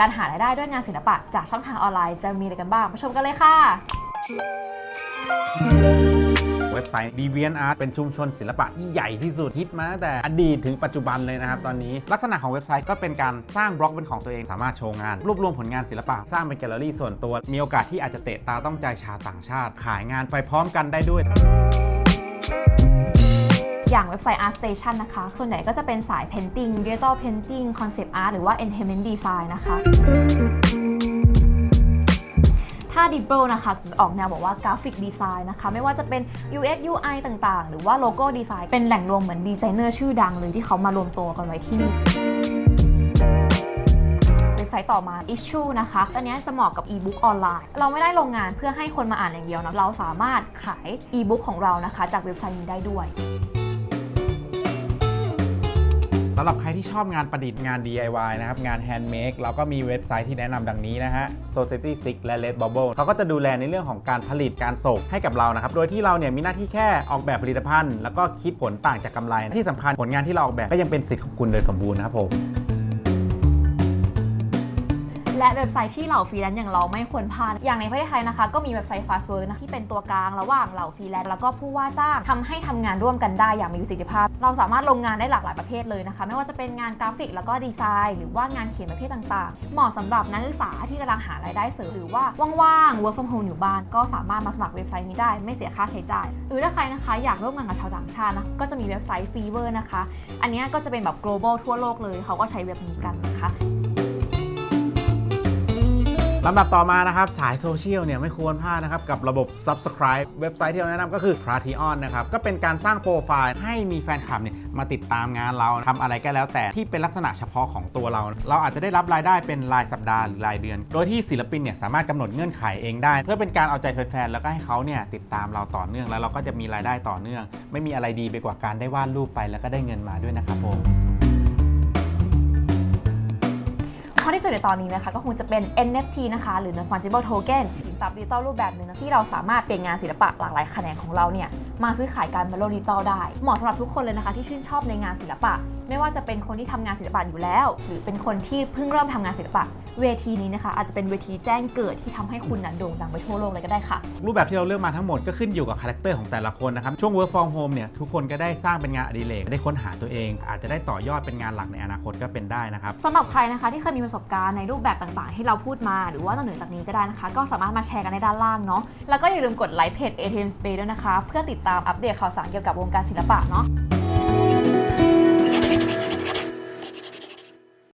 การหารายได้ด้วยงานศิลปะจากช่องทางออนไลน์จะมีอะไรกันบ้างมาชมกันเลยค่ะ เว็บไซต์ DeviantArt เป็นชุมชนศิลปะที่ใหญ่ที่สุดฮิตมาตั้งแต่อดีตถึงปัจจุบันเลยนะครับตอนนี้ ลักษณะของเว็บไซต์ก็เป็นการสร้างบล็อกเป็นของตัวเองสามารถโชว์งาน รวบรวมผลงานศิลปะ สร้างเป็นแกลเลอรี่ส่วนตัว มีโอกาสที่อาจจะเตะตาต้องใจชาวต่างชาติ ขายงานไปพร้อมกันได้ด้วย อย่างเว็บไซต์ Art Station นะคะ ส่วนใหญ่ก็จะเป็นสาย Painting Digital Painting Concept Art หรือว่า Entertainment Design นะคะถ้า d i b l e นะคะออกแนวบอกว่ากราฟิกดีไซน์นะคะ ไม่ว่าจะเป็น UX UI ต่างๆ หรือว่าโลโก้ดีไซน์เป็นแหล่งรวมเหมือนดีไซเนอร์ชื่อดังเลยที่เขามารวมตัวกันไว้ที่นี่เว็บไซต์ต่อมา Issue นะคะ อันนี้จะเหมาะกับ e-book ออนไลน์ เราไม่ได้ลงงานเพื่อให้คนมาอ่านอย่างเดียวนะ เราสามารถขาย e-book ของเรานะคะ จากเว็บไซต์นี้ได้ด้วยำหรับใครที่ชอบงานประดิษฐ์งาน DIY นะครับ งานแฮนด์เมดเราก็มีเว็บไซต์ที่แนะนำดังนี้นะฮะ Society Six และ Red Bubble เขาก็จะดูแลในเรื่องของการผลิตการส่งให้กับเรานะครับ โดยที่เราเนี่ยมีหน้าที่แค่ออกแบบผลิตภัณฑ์ แล้วก็คิดผลต่างจากกำไร ที่สำคัญผลงานที่เราออกแบบก็ยังเป็นสิทธิ์ของคุณโดยสมบูรณ์นะครับผม และเว็บไซต์ที่เหล่าฟรีแลนซ์อย่างเราไม่ควรพลาด อย่างในประเทศไทยนะคะ ก็มีเว็บไซต์ Fastwork นะที่เป็นตัวกลางระหว่างเหล่าฟรีแลนซ์แล้วก็ผู้ว่าจ้างทำให้ทำงานร่วมกันได้อย่างมีประสิทธิภาพ เราสามารถลงงานได้หลากหลายประเภทเลยนะคะ ไม่ว่าจะเป็นงานกราฟิกแล้วก็ดีไซน์ หรือว่างานเขียนประเภทต่างๆ เหมาะสำหรับนักศึกษาที่กำลังหารายได้เสริมหรือว่าว่างๆ work from home อยู่บ้าน ก็สามารถมาสมัครเว็บไซต์นี้ได้ไม่เสียค่าใช้จ่าย หรือถ้าใครนะคะอยากร่วมงานกับชาวต่างชาตินะก็จะมีเว็บไซต์ Fever นะคะ อันนี้ก็จะเป็นแบบ global ทั่วโลกเลย เขาก็ใช้เว็บนี้กันนะคะ ลำดับต่อมานะครับ สายโซเชียลเนี่ยไม่ควรพลาดนะครับ กับระบบ Subscribe เว็บไซต์ที่เราแนะนำก็คือ p r a t i o n นะครับ ก็เป็นการสร้างโปรไฟล์ให้มีแฟนคลับเนี่ยมาติดตามงานเราทำอะไรก็แล้วแต่ที่เป็นลักษณะเฉพาะของตัวเรา เราอาจจะได้รับรายได้เป็นรายสัปดาห์หรือรายเดือน โดยที่ศิลปินเนี่ยสามารถกำหนดเงื่อนไขเองได้ เพื่อเป็นการเอาใจแฟนๆแล้วก็ให้เขาเนี่ยติดตามเราต่อเนื่องแล้วเราก็จะมีรายได้ต่อเนื่อง ไม่มีอะไรดีไปกว่าการได้วาดรูปไปแล้วก็ได้เงินมาด้วยนะครับผม ข้อที่เจอในตอนนี้นะคะ ก็คงจะเป็น NFT นะคะ หรือ Non-Fungible Token สินทรัพย์ดิจิตอลรูปแบบหนึ่งนะที่เราสามารถเปลี่ยนงานศิลปะหลากหลายแขนงของเราเนี่ยมาซื้อขายกันบนโลกดิจิตอลได้ เหมาะสำหรับทุกคนเลยนะคะ ที่ชื่นชอบในงานศิลปะ ไม่ว่าจะเป็นคนที่ทำงานศิลปะอยู่แล้ว หรือเป็นคนที่เพิ่งเริ่มทำงานศิลปะ เวทีนี้นะคะ อาจจะเป็นเวทีแจ้งเกิดที่ทำให้คุณนั้นโด่งดังไปทั่วโลกเลยก็ได้ค่ะ รูปแบบที่เราเลือกมาทั้งหมดก็ขึ้นอยู่กับคาแรคเตอร์ของแต่ละคนนะครับช่วง work from home เนี่ยทุกคนก็ได้สร้างเป็นงานอดิเรกได้ค้นหาตัวเอง อาจจะได้ต่อยอดเป็นงานหลักในอนาคตก็เป็นได้นะครับสำหรับใครนะคะที่เคยมีประสบการณ์ในรูปแบบต่างๆ ที่เราพูดมา หรือว่านอกเหนือจากนี้ก็ได้นะคะ ก็สามารถมาแชร์กันในด้านล่างเนาะแล้วก็อย่าลืมกดไลค์เพจ ATM Space ด้วยนะคะ เพื่อติดตามอัปเดตข่าวสารเกี่ยวกับวงการศิลปะเนาะ